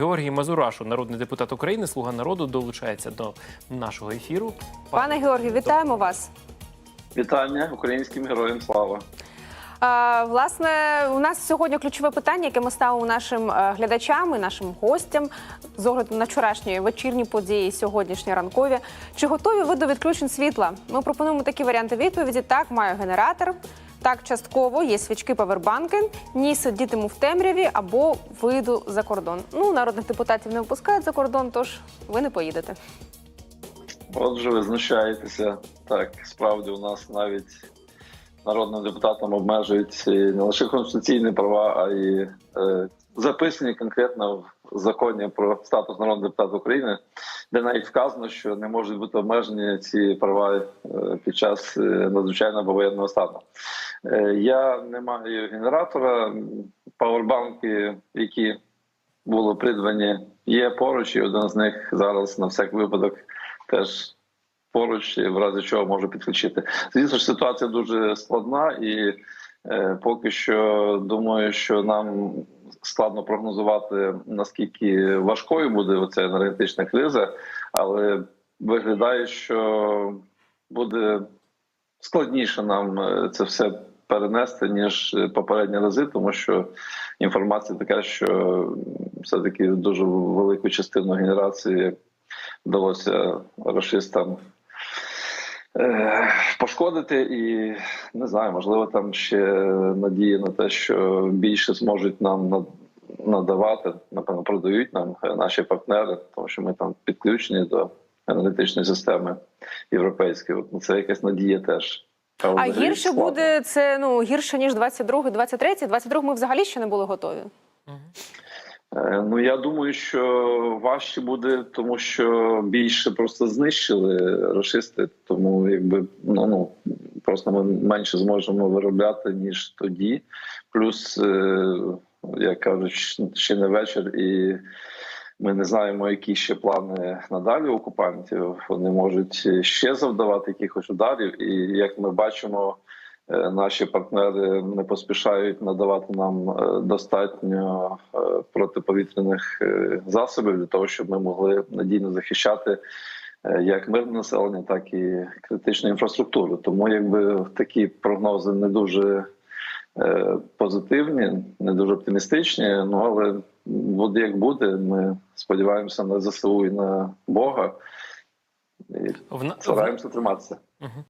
Георгій Мазурашу, народний депутат України, слуга народу, долучається до нашого ефіру. Пане Георгію, вітаємо вас. Вітання українським героям слава. Е, Власне, у нас сьогодні ключове питання, яке ми ставимо нашим е, глядачам і нашим гостям з огляду на вчорашні вечірні події, сьогоднішні ранкові. Чи готові ви до відключень світла? Ми пропонуємо такі варіанти відповіді: так, маю генератор. Так, частково є свічки, павербанки. Ні, сидітиму в темряві або вийду за кордон. Ну, народних депутатів не випускають за кордон, тож ви не поїдете. Отже, ви знущаєтеся. Так, справді у нас навіть народним депутатам обмежують не лише конституційні права, а й е, записані конкретно в законі про статус народного депутата України, де навіть вказано, що не можуть бути обмежені ці права е, під час е, надзвичайного воєнного стану. Е, я не маю генератора, павербанки, які були придбані, є поруч, і один з них зараз на всяк випадок теж поруч, і в разі чого можу підключити. Звісно ж, ситуація дуже складна, і е, поки що думаю, що нам складно прогнозувати наскільки важкою буде оця енергетична криза, але виглядає, що буде складніше нам е, це все перенести ніж попередні рази, тому що інформація така, що все таки дуже велику частину генерації вдалося рашистам е, пошкодити, і не знаю, можливо, там ще надія на те, що більше зможуть нам над- надавати, напевно, продають нам е, наші партнери, тому що ми там підключені до енергетичної системи європейської. Це якась надія теж. А гірше буде це ну гірше ніж 22 23 22 ми взагалі ще не були готові. Е, Ну я думаю, що важче буде, тому що більше просто знищили рашисти. Тому якби ну ну просто ми менше зможемо виробляти ніж тоді. Плюс, е, як кажуть, ще не вечір, і ми не знаємо, які ще плани надалі окупантів. Вони можуть ще завдавати якихось ударів, і як ми бачимо. Е, Наші партнери не поспішають надавати нам е, достатньо е, протиповітряних засобів для того, щоб ми могли надійно захищати як мирне населення, так і критичну інфраструктуру. Тому якби такі прогнози не дуже позитивні, не дуже оптимістичні. Ну але буде як буде. Ми сподіваємося на ЗСУ і на Бога і стараємося триматися.